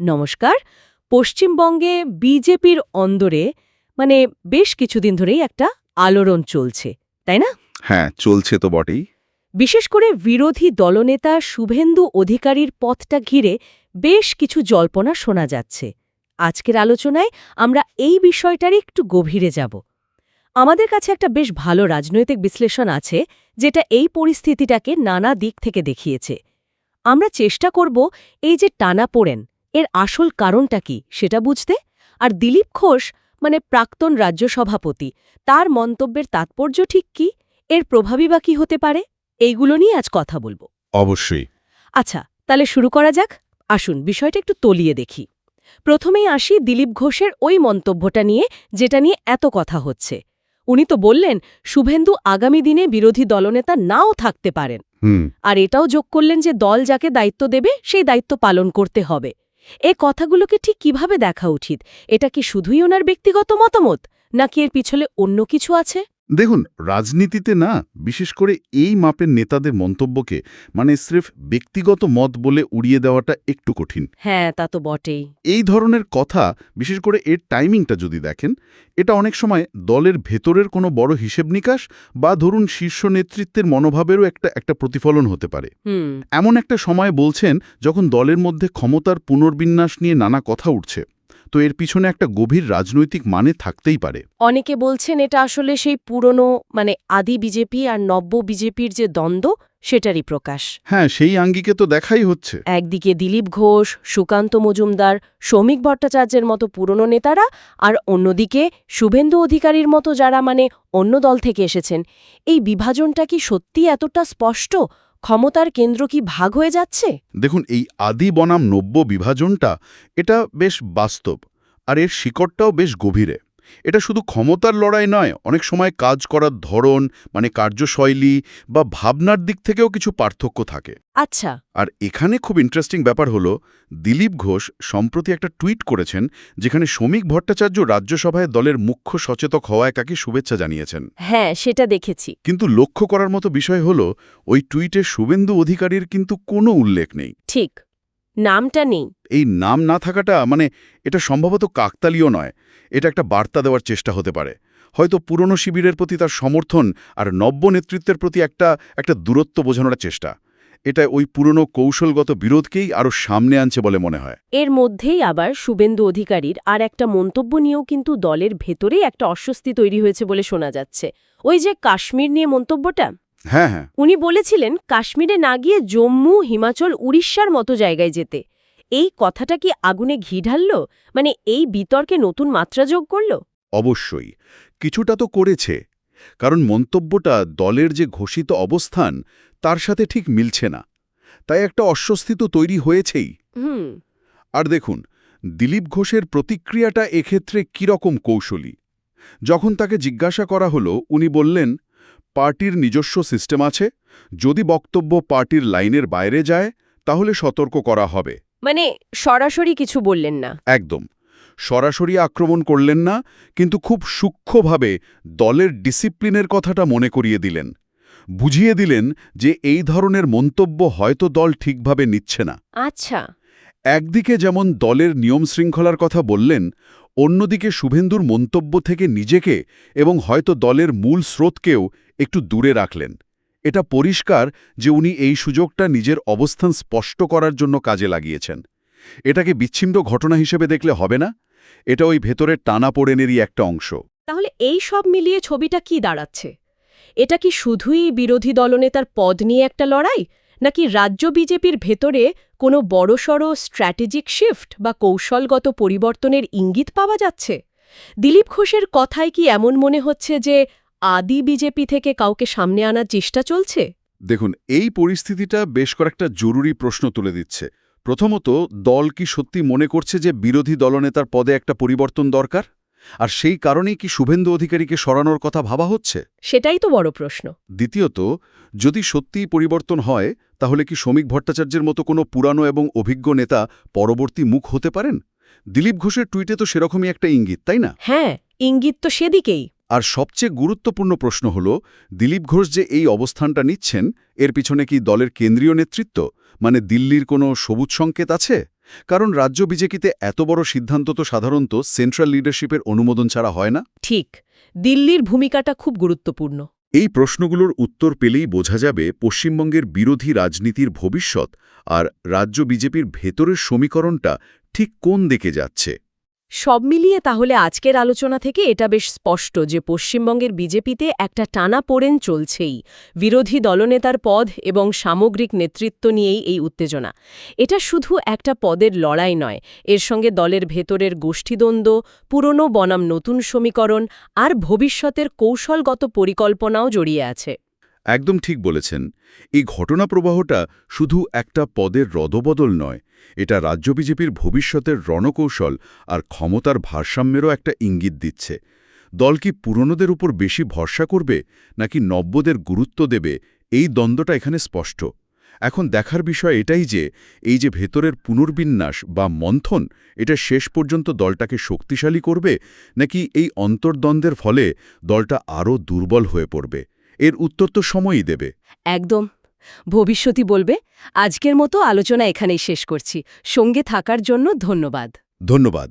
নমস্কার। পশ্চিমবঙ্গে বিজেপির অন্দরে মানে বেশ কিছুদিন ধরেই একটা আলোড়ন চলছে তাই না? হ্যাঁ চলছে তো বটেই। বিশেষ করে বিরোধী দলনেতা শুভেন্দু অধিকারীর পথটা ঘিরে বেশ কিছু জল্পনা শোনা যাচ্ছে। আজকের আলোচনায় আমরা এই বিষয়টার একটু গভীরে যাব। আমাদের কাছে একটা বেশ ভালো রাজনৈতিক বিশ্লেষণ আছে যেটা এই পরিস্থিতিটাকে নানা দিক থেকে দেখিয়েছে। আমরা চেষ্টা করব এই যে টানা পড়েন এর আসল কারণটা কি সেটা বুঝতে? আর দিলীপ ঘোষ মানে প্রাক্তন রাজ্য সভাপতি তার মন্তব্যের তাৎপর্য ঠিক কি? এর প্রভাবই বা কি হতে পারে? এইগুলো নিয়ে আজ কথা বলব। অবশ্যই। আচ্ছা তাহলে শুরু করা যাক। আসুন বিষয়টা একটু তলিয়ে দেখি। প্রথমেই আসি দিলীপ ঘোষের ওই মন্তব্যটা নিয়ে যেটা নিয়ে এত কথা হচ্ছে। উনি তো বললেন শুভেন্দু আগামী দিনে বিরোধী দলনেতা নাও থাকতে পারেন। আর এটাও যোগ করলেন যে দল যাকে দায়িত্ব দেবে সেই দায়িত্ব পালন করতে হবে। এ কথাগুলোকে ঠিক কীভাবে দেখা উচিত? এটা কি শুধুই ওনার ব্যক্তিগত মতামত? নাকি এর পিছলে অন্য কিছু আছে? দেখুন রাজনীতিতে না বিশেষ করে এই মাপের নেতাদের মন্তব্যকে মানে স্রেফ ব্যক্তিগত মত বলে উড়িয়ে দেওয়াটা একটু কঠিন। হ্যাঁ তা তো বটেই। এই ধরনের কথা বিশেষ করে এর টাইমিংটা যদি দেখেন এটা অনেক সময় দলের ভেতরের কোনো বড় হিসেব নিকাশ বা ধরুন শীর্ষ নেতৃত্বের মনোভাবেরও একটা একটা প্রতিফলন হতে পারে। এমন একটা সময় বলছেন যখন দলের মধ্যে ক্ষমতার পুনর্বিন্যাস নিয়ে নানা কথা উঠছে। তো এর পিছনে একটা গভীর রাজনৈতিক মানে থাকতেই পারে। অনেকে বলছেন এটা আসলে সেই পুরনো মানে আদি বিজেপি আর নব্য বিজেপির যে দ্বন্দ্ব সেটারই প্রকাশ। হ্যাঁ সেই আঙ্গিকে তো দেখাই হচ্ছে। একদিকে দিলীপ ঘোষ সুকান্ত মজুমদার শ্রমিক ভট্টাচার্যের মতো পুরনো নেতারা আর অন্যদিকে শুভেন্দু অধিকারীর মতো যারা মানে অন্য দল থেকে এসেছেন। এই বিভাজনটা কি সত্যি এতটা স্পষ্ট? ক্ষমতার কেন্দ্র কি ভাগ হয়ে যাচ্ছে? দেখুন, এই আদি বনাম নব্য বিভাজনটা, এটা বেশ বাস্তব, আর এর শিকড়টাও বেশ গভীরে। এটা শুধু ক্ষমতার লড়াই নয় অনেক সময় কাজ করার ধরন মানে কার্যশৈলী বা ভাবনার দিক থেকেও কিছু পার্থক্য থাকে। আচ্ছা। আর এখানে খুব ইন্টারেস্টিং ব্যাপার হলো দিলীপ ঘোষ সম্প্রতি একটা টুইট করেছেন যেখানে শ্রমিক ভট্টাচার্য রাজ্যসভায় দলের মুখ্য সচেতক হওয়ায় তাকে শুভেচ্ছা জানিয়েছেন। হ্যাঁ সেটা দেখেছি। কিন্তু লক্ষ্য করার মতো বিষয় হলো ওই টুইটে শুভেন্দু অধিকারীর কিন্তু কোনো উল্লেখ নেই। ঠিক। নামটা নেই। এই নাম না থাকাটা মানে এটা সম্ভবত কাকতালীয় নয়। এটা একটা বার্তা দেওয়ার চেষ্টা হতে পারে। হয়তো পুরনো শিবিরের প্রতি তার সমর্থন আর নব্য নেতৃত্বের প্রতি একটা একটা দূরত্ব বোঝানোর চেষ্টা। এটা ওই পুরনো কৌশলগত বিরোধকেই আরও সামনে আনছে বলে মনে হয়। এর মধ্যেই আবার শুভেন্দু অধিকারীর আর একটা মন্তব্য নিয়েও কিন্তু দলের ভেতরেই একটা অস্বস্তি তৈরি হয়েছে বলে শোনা যাচ্ছে। ওই যে কাশ্মীর নিয়ে মন্তব্যটা? হ্যাঁ হ্যাঁ। উনি বলেছিলেন কাশ্মীরে না গিয়ে জম্মু হিমাচল উড়িষ্যার মতো জায়গায় যেতে। এই কথাটা কি আগুনে ঘি ঢালল? মানে এই বিতর্কে নতুন মাত্রা যোগ করল? অবশ্যই। কিছুটা তো করেছে। কারণ মন্তব্যটা দলের যে ঘোষিত অবস্থান তার সাথে ঠিক মিলছে না। তাই একটা অস্বস্তি তো তৈরি হয়েছেই। হুম। আর দেখুন দিলীপ ঘোষের প্রতিক্রিয়াটা এক্ষেত্রে কীরকম কৌশলী? যখন তাকে জিজ্ঞাসা করা হলো উনি বললেন পার্টির নিজস্ব সিস্টেম আছে। যদি বক্তব্য পার্টির লাইনের বাইরে যায় তাহলে সতর্ক করা হবে। মানে সরাসরি কিছু বললেন না। একদম। সরাসরি আক্রমণ করলেন না কিন্তু খুব সূক্ষ্মভাবে দলের ডিসিপ্লিনের কথাটা মনে করিয়ে দিলেন। বুঝিয়ে দিলেন যে এই ধরনের মন্তব্য হয়তো দল ঠিকভাবে নিচ্ছে না। আচ্ছা। একদিকে যেমন দলের নিয়ম শৃঙ্খলার কথা বললেন অন্যদিকে শুভেন্দুর মন্তব্য থেকে নিজেকে এবং হয়তো দলের মূল স্রোতকেও একটু দূরে রাখলেন। এটা পরিষ্কার যে উনি এই সুযোগটা নিজের অবস্থান স্পষ্ট করার জন্য কাজে লাগিয়েছেন। এটাকে বিচ্ছিন্ন ঘটনা হিসেবে দেখলে হবে না? এটা ওই ভেতরের টানা পোড়েনেরই একটা অংশ। তাহলে এই সব মিলিয়ে ছবিটা কি দাঁড়াচ্ছে? এটা কি শুধুই বিরোধী দলনেতার পদ নিয়ে একটা লড়াই? নাকি রাজ্য বিজেপির ভেতরে কোনো বড়সড় স্ট্র্যাটেজিক শিফট বা কৌশলগত পরিবর্তনের ইঙ্গিত পাওয়া যাচ্ছে? দিলীপ ঘোষের কথায় কি এমন মনে হচ্ছে যে আদি বিজেপি থেকে কাউকে সামনে আনার চেষ্টা চলছে? দেখুন, এই পরিস্থিতিটা বেশ কয়েকটা জরুরি প্রশ্ন তুলে দিচ্ছে। প্রথমত, দল কি সত্যি মনে করছে যে বিরোধী দলনেতার পদে একটা পরিবর্তন দরকার? আর সেই কারণেই কি শুভেন্দু অধিকারীকে সরানোর কথা ভাবা হচ্ছে? সেটাই তো বড় প্রশ্ন। দ্বিতীয়ত যদি সত্যিই পরিবর্তন হয় তাহলে কি শ্রমিক ভট্টাচার্যের মতো কোনো পুরানো এবং অভিজ্ঞ নেতা পরবর্তী মুখ হতে পারেন? দিলীপ ঘোষের টুইটে তো সেরকমই একটা ইঙ্গিত তাই না? হ্যাঁ ইঙ্গিত তো সেদিকেই। আর সবচেয়ে গুরুত্বপূর্ণ প্রশ্ন হল দিলীপ ঘোষ যে এই অবস্থানটা নিচ্ছেন এর পিছনে কি দলের কেন্দ্রীয় নেতৃত্ব মানে দিল্লির কোনো সবুজ সংকেত আছে? কারণ রাজ্য বিজেপিতে এত বড় সিদ্ধান্ত তো সাধারণত সেন্ট্রাল লিডারশিপের অনুমোদন ছাড়া হয় না। ঠিক দিল্লির ভূমিকাটা খুব গুরুত্বপূর্ণ। এই প্রশ্নগুলোর উত্তর পেলেই বোঝা যাবে পশ্চিমবঙ্গের বিরোধী রাজনীতির ভবিষ্যৎ আর রাজ্য বিজেপির ভেতরের সমীকরণটা ঠিক কোন দিকে যাচ্ছে। সব মিলিয়ে তাহলে আজকের আলোচনা থেকে এটা বেশ স্পষ্ট যে পশ্চিমবঙ্গের বিজেপিতে একটা টানা পোড়েন চলছেই বিরোধী দলনেতার পদ এবং সামগ্রিক নেতৃত্ব নিয়েই এই উত্তেজনা। এটা শুধু একটা পদের লড়াই নয়, এর সঙ্গে দলের ভেতরের গোষ্ঠীদ্বন্দ্ব, পুরনো বনাম নতুন সমীকরণ আর ভবিষ্যতের কৌশলগত পরিকল্পনাও জড়িয়ে আছে। একদম ঠিক বলেছেন। এই ঘটনা প্রবাহটা শুধু একটা পদের রদবদল নয়, এটা রাজ্য বিজেপির ভবিষ্যতের রণকৌশল আর ক্ষমতার ভারসাম্যেরও একটা ইঙ্গিত দিচ্ছে। দল কি পুরনোদের উপর বেশি ভরসা করবে, নাকি নব্যদের গুরুত্ব দেবে, এই দ্বন্দ্বটা এখানে স্পষ্ট। এখন দেখার বিষয় এটাই যে, এই যে ভেতরের পুনর্বিন্যাস বা মন্থন, এটা শেষ পর্যন্ত দলটাকে শক্তিশালী করবে, নাকি এই অন্তর্দ্বন্দ্বের ফলে দলটা আরও দুর্বল হয়ে পড়বে? এর উত্তর তো সময়ই দেবে। একদম। ভবিষ্যতই বলবে আজকের মতো আলোচনা এখানেই শেষ করছি। সঙ্গে থাকার জন্য ধন্যবাদ। ধন্যবাদ।